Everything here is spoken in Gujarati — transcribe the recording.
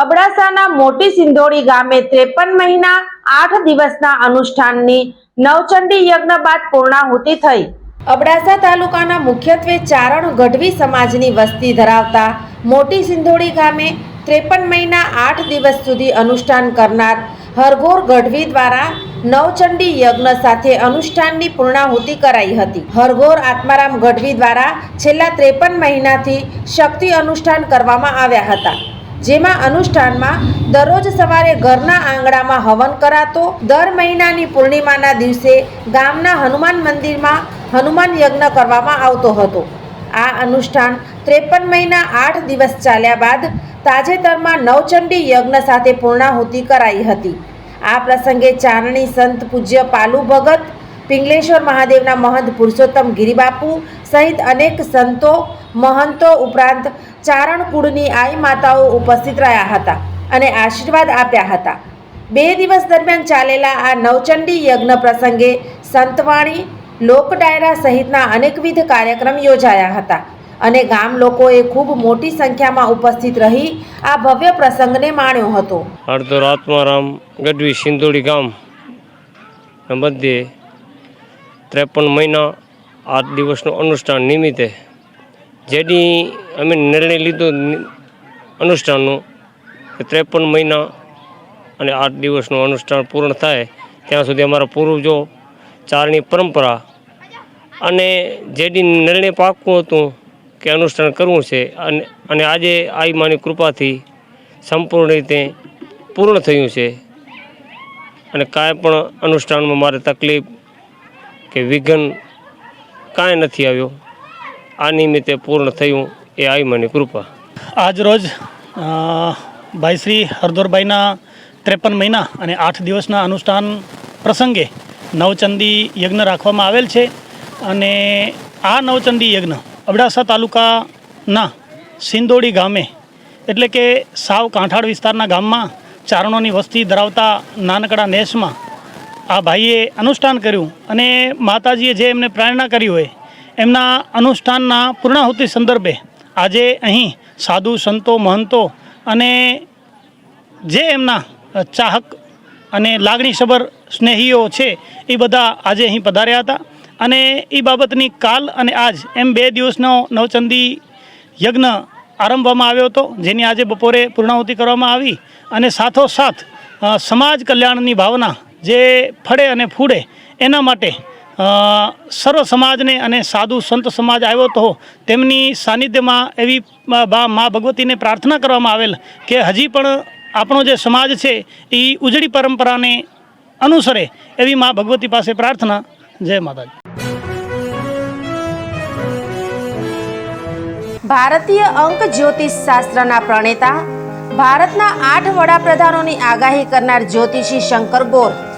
અબડાસાના મોટી સિંધોડી ગામે ત્રેપન મહિના આઠ દિવસના અનુષ્ઠાનની નવચંડી યજ્ઞ બાદ પૂર્ણાહુતિ થઈ. અબડાસા તાલુકાના મુખ્યત્વે ચારણ ગઢવી સમાજની વસ્તી ધરાવતા મોટી સિંધોડી ગામે ત્રેપન મહિના આઠ દિવસ સુધી અનુષ્ઠાન કરનાર હરઘોર ગઢવી દ્વારા નવચંડી યજ્ઞ સાથે અનુષ્ઠાનની પૂર્ણાહુતિ કરાઈ હતી. હરઘોર આત્મારામ ગઢવી દ્વારા છેલ્લા ત્રેપન મહિનાથી શક્તિ અનુષ્ઠાન કરવામાં આવ્યા હતા. જેમાં અનુષ્ઠાનમાં દરરોજ સવારે ઘરના આંગણામાં હવન કરાતો, દર મહિનાની પૂર્ણિમાના દિવસે ગામના હનુમાન મંદિરમાં હનુમાન યજ્ઞ કરવામાં આવતો હતો. આ અનુષ્ઠાન ત્રેપન મહિના આઠ દિવસ ચાલ્યા બાદ તાજેતરમાં નવચંડી યજ્ઞ સાથે પૂર્ણાહુતિ કરાઈ હતી. આ પ્રસંગે ચારણી સંત પૂજ્ય પાલુ ભગત, પિંગલેશ્વર મહાદેવના મહંત પુરુષોત્તમ ગિરિબાપુ સહિત અનેક સંતો મહંતો ઉપરાંત ચારણ કુળની આઈ માતાઓ ઉપસ્થિત રહ્યા હતા અને આશીર્વાદ આપ્યા હતા. બે દિવસ દરમિયાન ચાલેલા આ નવચંડી યજ્ઞ પ્રસંગે સંતવાણી, લોક ડાયરા સહિતના અનેકવિધ કાર્યક્રમ યોજાયા હતા અને ગામ લોકોએ ખૂબ મોટી સંખ્યામાં ઉપસ્થિત રહી આ ભવ્ય પ્રસંગને માણ્યો હતો. અડધો આત્મારામ ગઢવી સિંધોડી ગામ મધ્યે ત્રેપન મહિના આઠ દિવસનું અનુષ્ઠાન નિમિત્તે જેની અમે નિર્ણય લીધો અનુષ્ઠાનનો ત્રેપન મહિના અને આઠ દિવસનું અનુષ્ઠાન પૂર્ણ થાય, ત્યાં સુધી અમારા પૂર્વજો ચારણી પરંપરા અને જેની નિર્ણય પાકું હતું કે અનુષ્ઠાન કરવું છે અને અને આજે આઈ માની કૃપાથી સંપૂર્ણ રીતે પૂર્ણ થયું છે. અને કાંઈ પણ અનુષ્ઠાનમાં મારે તકલીફ કે વિઘન કાંઈ નથી આવ્યો. આ નિમિત્તે પૂર્ણ થયું એ આઈ માની કૃપા. આજ રોજ ભાઈ શ્રી હરદોરભાઈના ત્રેપન મહિના અને આઠ દિવસના અનુષ્ઠાન પ્રસંગે નવચંદી યજ્ઞ રાખવામાં આવેલ છે અને આ નવચંદી યજ્ઞ અબડાસા તાલુકાના સિંદોડી ગામે, એટલે કે સાવ કાંઠાળ વિસ્તારના ગામમાં ચારણોની વસ્તી ધરાવતા નાનકડા નેસમાં આ ભાઈએ અનુષ્ઠાન કર્યું અને માતાજીએ જે એમને પ્રેરણા કરી હોય એમના અનુષ્ઠાનના પૂર્ણાહુતિ સંદર્ભે આજે અહીં સાધુ, સંતો, મહંતો અને જે એમના ચાહક અને લાગણીસભર સ્નેહીઓ છે, એ બધા આજે અહીં પધાર્યા હતા. અને એ બાબતની કાલ અને આજ એમ બે દિવસનો નવચંદી યજ્ઞ આરંભવામાં આવ્યો હતો, જેની આજે બપોરે પૂર્ણાહુતિ કરવામાં આવી અને સાથોસાથ સમાજ કલ્યાણની ભાવના જે ફળે અને ફૂડે એના માટે સર્વ સમાજને અને સાધુ સંત સમાજ આવ્યો તો તેમની સાનિધ્યમાં એવી મા ભગવતીને પ્રાર્થના કરવામાં આવેલ કે હજી પણ આપણો જે સમાજ છે એ ઉજળી પરંપરાને અનુસરે એવી મા ભગવતી પાસે પ્રાર્થના. જય માતાજી. ભારતીય અંક જ્યોતિષ શાસ્ત્રના પ્રણેતા, ભારતના આઠ વડાપ્રધાનોની આગાહી કરનાર જ્યોતિષી શંકર ગોર